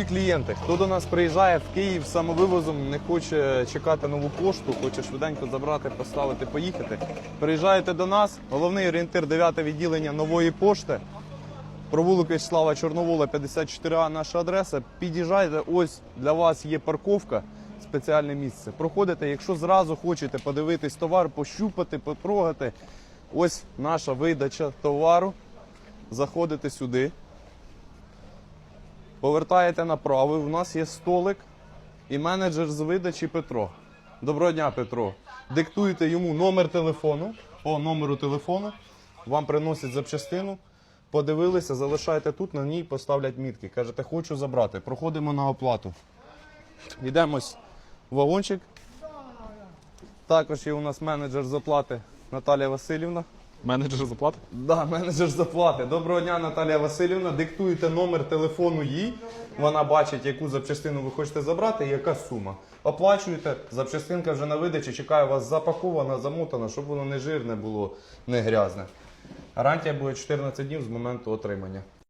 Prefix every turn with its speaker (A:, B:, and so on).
A: любі клієнти, хто до нас приїжджає в Київ самовивозом, не хоче чекати нову пошту, хоче швиденько забрати, поставити, поїхати. Приїжджаєте до нас. Головний орієнтир 9 відділення нової пошти. Провулок Вячеслава Чорновола, 54А, наша адреса. Під'їжджайте, ось для вас є парковка, спеціальне місце. Проходите, якщо зразу хочете подивитись товар, пощупати, потрогати. Ось наша видача товару. Заходите сюди. Повертаєте направо, у нас є столик і менеджер з видачі Петро. Доброго дня, Петро. Диктуєте йому номер телефону. По номеру телефону вам приносять запчастину. Подивилися, залишаєте тут, на ній поставлять мітки. Кажете, хочу забрати. Проходимо на оплату. Йдемо ось в вагончик. Також є у нас менеджер з оплати Наталія Васильівна.
B: Менеджер заплати?
A: Да, менеджер заплати. Доброго дня, Наталія Васильівна. Диктуєте номер телефону їй. Вона бачить, яку запчастину ви хочете забрати і яка сума. Оплачуєте, запчастинка вже на видачі, чекає вас запакована, замотана, щоб воно не жирне було, не грязне. Гарантія буде 14 днів з моменту отримання.